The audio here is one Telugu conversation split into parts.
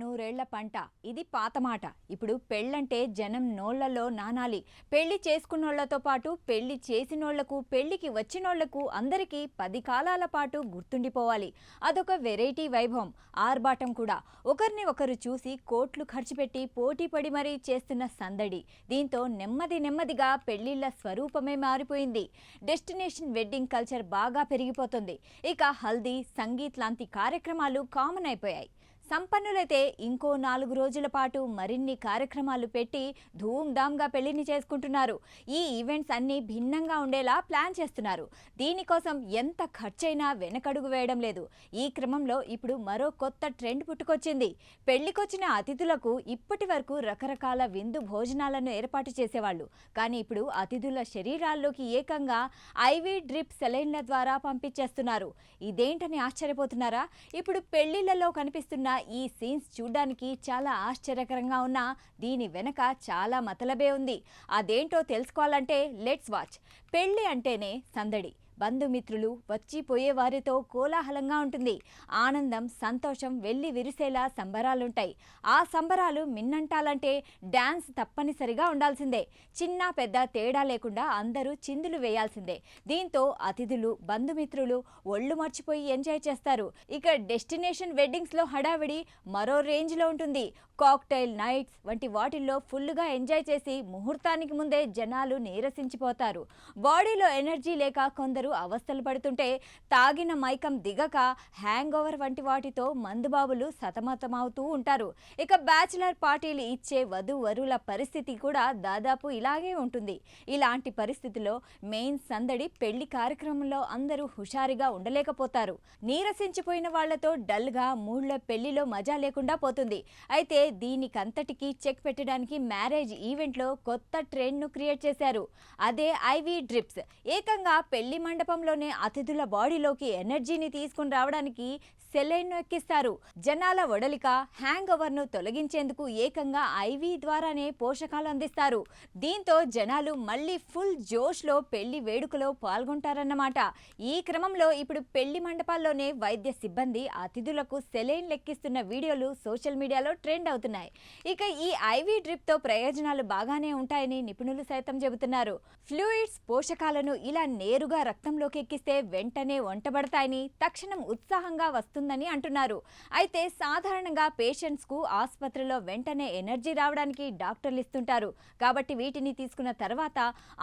నూరేళ్ళ పంట. ఇది పాత మాట. ఇప్పుడు పెళ్ళంటే జనం నోళ్ళలో నానాలి. పెళ్ళి చేసుకున్నోళ్ళతో పాటు పెళ్ళి చేసినోళ్ళకు పెళ్ళికి వచ్చినోళ్ళకు అందరికీ పది కాలాల పాటు గుర్తుండిపోవాలి. అదొక వెరైటీ వైభవం ఆర్భాటం కూడా. ఒకరిని ఒకరు చూసి కోట్లు ఖర్చు పెట్టి పోటీ పడి మరీ చేస్తున్న సందడి. దీంతో నెమ్మది నెమ్మదిగా పెళ్ళిళ్ళ స్వరూపమే మారిపోయింది. డెస్టినేషన్ వెడ్డింగ్ కల్చర్ బాగా పెరిగిపోతుంది. ఇక హల్దీ సంగీత్ లాంటి కార్యక్రమాలు కామన్ అయిపోయాయి. సంపన్నులైతే ఇంకో నాలుగు రోజుల పాటు మరిన్ని కార్యక్రమాలు పెట్టి ధూమ్ధామ్గా పెళ్ళిని చేసుకుంటున్నారు. ఈ ఈవెంట్స్ అన్నీ భిన్నంగా ఉండేలా ప్లాన్ చేస్తున్నారు. దీనికోసం ఎంత ఖర్చైనా వెనకడుగు వేయడం లేదు. ఈ క్రమంలో ఇప్పుడు మరో కొత్త ట్రెండ్ పుట్టుకొచ్చింది. పెళ్ళికొచ్చిన అతిథులకు ఇప్పటి వరకు రకరకాల విందు భోజనాలను ఏర్పాటు చేసేవాళ్ళు. కానీ ఇప్పుడు అతిథుల శరీరాల్లోకి ఏకంగా ఐవీ డ్రిప్ సెలైన్ల ద్వారా పంపించేస్తున్నారు. ఇదేంటని ఆశ్చర్యపోతున్నారా? ఇప్పుడు పెళ్ళిళ్ళలో కనిపిస్తున్న ఈ సీన్స్ చూడ్డానికి చాలా ఆశ్చర్యకరంగా ఉన్నా దీని వెనక చాలా మతలబే ఉంది. అదేంటో తెలుసుకోవాలంటే లెట్స్ వాచ్ పెళ్ళి అంటేనే సందడి. బంధుమిత్రులు వచ్చిపోయే వారితో కోలాహలంగా ఉంటుంది. ఆనందం సంతోషం వెళ్ళి విరిసేలా సంబరాలుంటాయి. ఆ సంబరాలు మిన్నంటాలంటే డ్యాన్స్ తప్పనిసరిగా ఉండాల్సిందే. చిన్న పెద్ద తేడా లేకుండా అందరూ చిందులు వేయాల్సిందే. దీంతో అతిథులు బంధుమిత్రులు ఒళ్ళు మర్చిపోయి ఎంజాయ్ చేస్తారు. ఇక డెస్టినేషన్ వెడ్డింగ్స్లో హడావిడి మరో రేంజ్లో ఉంటుంది. కాక్టైల్ నైట్స్ వంటి వాటిల్లో ఫుల్గా ఎంజాయ్ చేసి ముహూర్తానికి ముందే జనాలు నీరసించిపోతారు. బాడీలో ఎనర్జీ లేక కొందరు అవస్థలు పడుతుంటే తాగిన మైకం దిగక హ్యాంగ్ ఓవర్ వంటి వాటితో మందుబాబులు సతమతమవుతూ ఉంటారు. ఇక బ్యాచిలర్ పార్టీలు ఇచ్చే వధువరుల పరిస్థితి కూడా దాదాపు ఇలాగే ఉంటుంది. ఇలాంటి పరిస్థితిలో మెయిన్ సందడి పెళ్ళి కార్యక్రమంలో అందరూ హుషారుగా ఉండలేకపోతారు. నీరసించిపోయిన వాళ్ళతో డల్గా మూళ్ళ పెళ్ళిలో మజా లేకుండా పోతుంది. అయితే దీనికంతటికీ చెక్ పెట్టడానికి మ్యారేజ్ ఈవెంట్లో కొత్త ట్రెండ్ను క్రియేట్ చేశారు. అదే ఐవీ డ్రిప్స్. ఏకంగా పెళ్ళి మండపంలోనే అతిథుల బాడీలోకి ఎనర్జీని తీసుకుని రావడానికి సెలైన్ను ఎక్కిస్తారు. జనాల ఒడలిక హ్యాంగ్ ఓవర్ను తొలగించేందుకు ఏకంగా ఐవీ ద్వారానే పోషకాలు అందిస్తారు. దీంతో జనాలు మళ్ళీ ఫుల్ జోష్లో పెళ్ళి వేడుకలో పాల్గొంటారన్నమాట. ఈ క్రమంలో ఇప్పుడు పెళ్ళి మండపాల్లోనే వైద్య సిబ్బంది అతిథులకు సెలైన్ లెక్కిస్తున్న వీడియోలు సోషల్ మీడియాలో ట్రెండ్ అవుతున్నాయి. ఇక ఈ ఐవీ డ్రిప్తో ప్రయోజనాలు బాగానే ఉంటాయని నిపుణులు సైతం చెబుతున్నారు. ఫ్లూయిడ్స్ పోషకాలను ఇలా నేరుగా రక్తంలోకి ఎక్కిస్తే వెంటనే వంటబడతాయని తక్షణం ఉత్సాహంగా వస్తుందని అంటున్నారు. అయితే సాధారణంగా పేషెంట్స్కు ఆసుపత్రిలో వెంటనే ఎనర్జీ రావడానికి డాక్టర్లు ఇస్తుంటారు. కాబట్టి వీటిని తీసుకున్న తర్వాత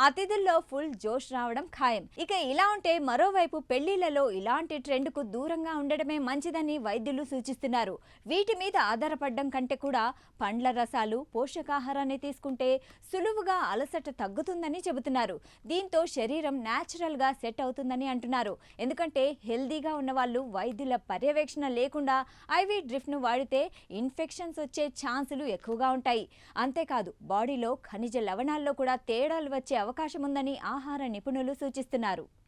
అతిథుల్లో ఫుల్ జోష్ రావడం ఖాయం. ఇక ఇలా ఉంటే మరోవైపు పెళ్ళిళ్ళలో ఇలాంటి ట్రెండ్కు దూరంగా ఉండడమే మంచిదని వైద్యులు సూచిస్తున్నారు. వీటి మీద ఆధారపడడం కంటే కూడా పండ్ల రసాలు పోషకాహారాన్ని తీసుకుంటే సులువుగా అలసట తగ్గుతుందని చెబుతున్నారు. దీంతో శరీరం నాచురల్గా సెట్ సెట్ అవుతుందని అంటున్నారు. ఎందుకంటే హెల్దీగా ఉన్న వాళ్ళు వైద్యుల పర్యవేక్షణ లేకుండా ఐవీ డ్రిఫ్ట్ను వాడితే ఇన్ఫెక్షన్స్ వచ్చే ఛాన్సులు ఎక్కువగా ఉంటాయి. అంతేకాదు బాడీలో ఖనిజ లవణాల్లో కూడా తేడాలు వచ్చే అవకాశం ఉందని ఆహార నిపుణులు సూచిస్తున్నారు.